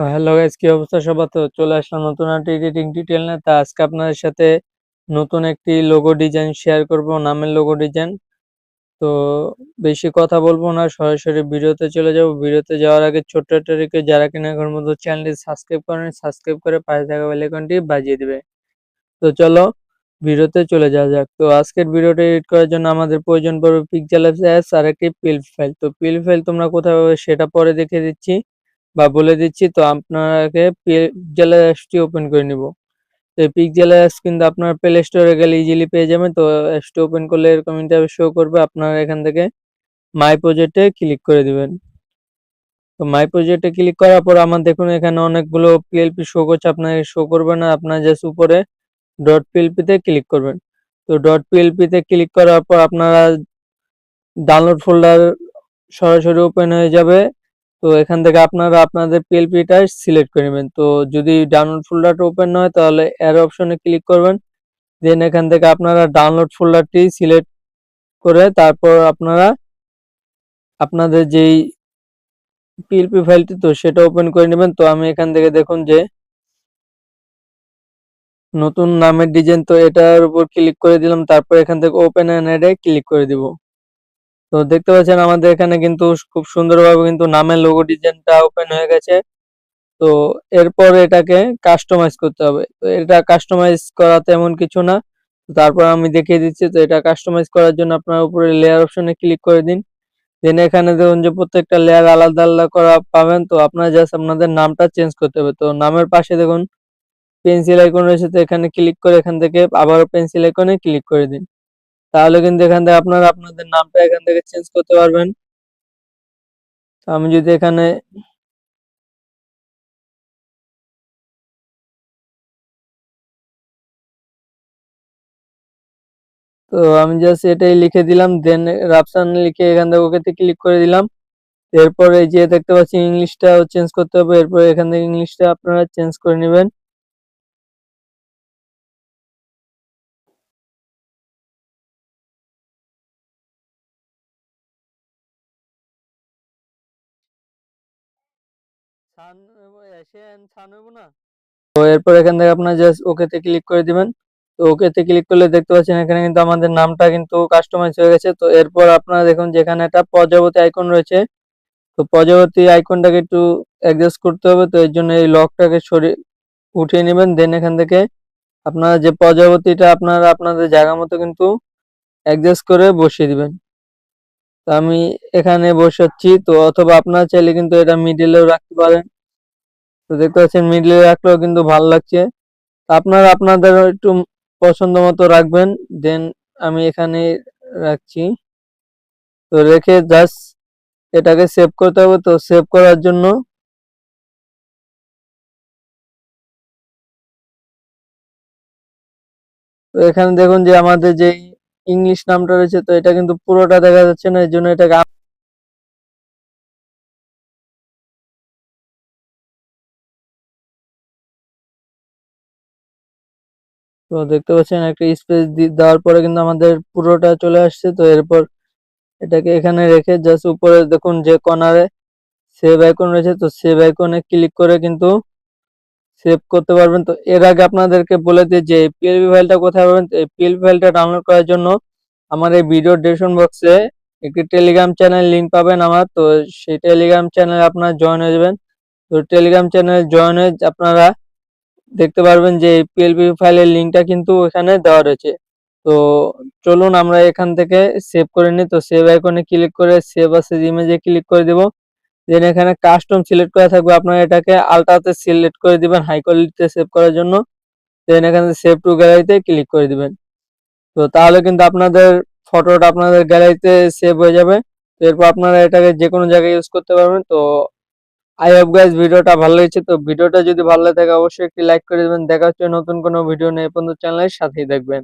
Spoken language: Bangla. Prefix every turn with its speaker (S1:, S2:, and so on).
S1: হ্যালো গাইস কি অবস্থা? সবার তো চলে আসলাম নতুন একটা এডিটিং টিউটোরিয়াল না তা আজকে আপনাদের সাথে নতুন একটি লোগো ডিজাইন শেয়ার করব, নামের লোগো ডিজাইন তো বেশি কথা বলব না, সরাসরি ভিডিওতে চলে যাব। ভিডিওতে যাওয়ার আগে ছোট্ট একটা রিকোয়েস্ট যারা কিনা এখন মতো চ্যানেলটি সাবস্ক্রাইব করেন সাবস্ক্রাইব করে পাশে থাকা বেল আইকনটি বাজিয়ে দিবে। তো চলো ভিডিওতে চলে যাওয়া যাক। তো আজকের ভিডিওটা এডিট করার জন্য আমাদের প্রয়োজন পড়বে পিকচার অ্যাপস আর একটি পিল ফাইল তো পিল ফাইল তোমরা কোথায় পাবে সেটা পরে দেখে দিচ্ছি। বা বলে দিচ্ছি, তো আপনাকে পিকজেল অ্যাপসটি ওপেন করে নিব। তো এই পিকজেল অ্যাপস কিন্তু আপনার প্লে স্টোরে গেলে ইজিলি পেয়ে যাবেন, তো অ্যাপসটি ওপেন করলে এরকম ইন্টারভিউ শো করবে, আপনারা এখান থেকে মাই প্রজেক্টে ক্লিক করে দিবেন। তো মাই প্রজেক্টে ক্লিক করার পর আমার দেখুন এখানে অনেকগুলো পিএলপি শো করছে, আপনাকে শো করবে না, আপনার জাস্ট উপরে ডট পিএলপিতে ক্লিক করবেন। তো ডট পিএলপিতে ক্লিক করার পর আপনারা ডাউনলোড ফোল্ডার সরাসরি ওপেন হয়ে যাবে। তো এখান থেকে আপনারা আপনাদের পিএলপিটা সিলেক্ট করে নেবেন। তো যদি ডাউনলোড ফোল্ডারটা ওপেন হয়, তাহলে এর অপশনে ক্লিক করবেন। দেন এখান থেকে আপনারা ডাউনলোড ফোল্ডারটি সিলেক্ট করে তারপর আপনারা আপনাদের যেই পিএলপি ফাইলটি তো সেটা ওপেন করে নেবেন। তো আমি এখান থেকে দেখুন যে নতুন নামের ডিজাইন তো এটার উপর ক্লিক করে দিলাম। তারপর এখান থেকে ওপেন অ্যান্ড এডে ক্লিক করে দিব। তো দেখতে পাচ্ছেন আমাদের এখানে কিন্তু খুব সুন্দরভাবে কিন্তু নামের লোগো ডিজাইনটা ওপেন হয়ে গেছে। তো এরপর এটাকে কাস্টমাইজ করতে হবে। তো এটা কাস্টমাইজ করা তেমন কিছু না। তারপর আমি দেখিয়ে দিচ্ছি, তো এটা কাস্টমাইজ করার জন্য আপনার উপরে লেয়ার অপশনে ক্লিক করে দিন। দেন এখানে দেখুন যে প্রত্যেকটা লেয়ার আলাদা আলাদা করা পাবেন। তো আপনারা জাস্ট আপনাদের নামটা চেঞ্জ করতে হবে। তো নামের পাশে দেখুন পেন্সিল আইকন রয়েছে, তো এখানে ক্লিক করে এখান থেকে আবারও পেন্সিল আইকনে ক্লিক করে দিন। তাহলে কিন্তু এখান থেকে আপনারা আপনাদের নামটা এখান থেকে চেঞ্জ করতে পারবেন। আমি যদি এখানে তো আমি জাস্ট এটাই লিখে দিলাম দেন রাফসান লিখে এখান থেকে ওকেতে ক্লিক করে দিলাম। এরপর এই যে দেখতে পাচ্ছি ইংলিশটাও চেঞ্জ করতে হবে। এরপর এখান থেকে ইংলিশটা আপনারা চেঞ্জ করে নেবেন। তো এরপর এখান থেকে আপনার জাস্ট ওকেতে ক্লিক করে দিবেন। তো ওকেতে ক্লিক করলে দেখতে পাচ্ছেন এখানে কিন্তু আমাদের নামটা কিন্তু কাস্টমাইজ হয়ে গেছে। তো এরপর আপনারা দেখুন যেখানে একটা প্রজাপতি আইকন রয়েছে, তো প্রজাপতি আইকনটাকে একটু অ্যাডজাস্ট করতে হবে। তো এর জন্য এই লকটাকে সরিয়ে উঠিয়ে নেবেন। দেন এখান থেকে আপনারা যে প্রজাপতিটা আপনারা আপনাদের জায়গা মতো কিন্তু অ্যাডজাস্ট করে বসিয়ে দিবেন। আমি এখানে বসাচ্ছি। তো অথবা আপনারা চাইলে কিন্তু এটা মিডিলেও রাখতে পারেন। তো দেখতে পাচ্ছেন মিডলে রাখলেও কিন্তু ভালো লাগছে। আপনারা আপনাদের একটু পছন্দ মতো রাখবেন। দেন আমি এখানে রাখছি। তো রেখে জাস্ট এটাকে সেভ করতে হবে। তো সেভ করার জন্য তো এখানে দেখুন যে আমাদের যে ইংলিশ নামটা রয়েছে, তো এটা কিন্তু পুরোটা দেখা যাচ্ছে না এই জন্য এটাকে তো দেখতে পাচ্ছেন একটা স্পেস দেওয়ার পরে কিন্তু আমাদের পুরোটা চলে আসছে, তো এরপর এটাকে এখানে রেখে জাস্ট উপরে দেখুন যে কর্নারে সেভ আইকন রয়েছে, তো সেভ আইকনে ক্লিক করে কিন্তু সেভ করতে পারবেন। তো এর আগে আপনাদেরকে বলে দিই যে পিএলপি ফাইলটা কোথায় পাবেন? এই পিএলপি ফাইলটা ডাউনলোড করার জন্য আমার এই ভিডিও ডেসক্রিপশন বক্সে একটি টেলিগ্রাম চ্যানেল লিংক পাবেন আমার। তো সেই টেলিগ্রাম চ্যানেলে আপনারা জয়েন হয়ে যাবেন। তো টেলিগ্রাম চ্যানেলে জয়েন হয়ে আপনারা দেখতে পারবেন যে এই পিএলপি ফাইলের লিঙ্কটা কিন্তু এখানে দেওয়া রয়েছে। তো চলুন আমরা এখান থেকে সেভ করে নিই। তো সেভ আইকনে ক্লিক করে সেভ আছে ইমেজে ক্লিক করে দেব। দেন এখানে কাস্টম সিলেক্ট করা থাকবে। আপনারা এটাকে আলট্রাতে সিলেক্ট করে দিবেন হাই কোয়ালিটিতে সেভ করার জন্য। দেন এখানে সেভ টু গ্যালারিতে ক্লিক করে দিবেন। তো তাহলে কিন্তু আপনাদের ফটোটা আপনাদের গ্যালারিতে সেভ হয়ে যাবে। তো এরপর আপনারা এটাকে যে কোনো জায়গায় ইউজ করতে পারবেন। তো আই হোপ গাইজ ভিডিওটা ভালো লেগেছে। তো ভিডিওটা যদি ভালো লাগে অবশ্যই একটি লাইক করে দেবেন। দেখা হচ্ছে নতুন কোনো ভিডিও নিয়ে পর্যন্ত চ্যানেলের সাথেই দেখবেন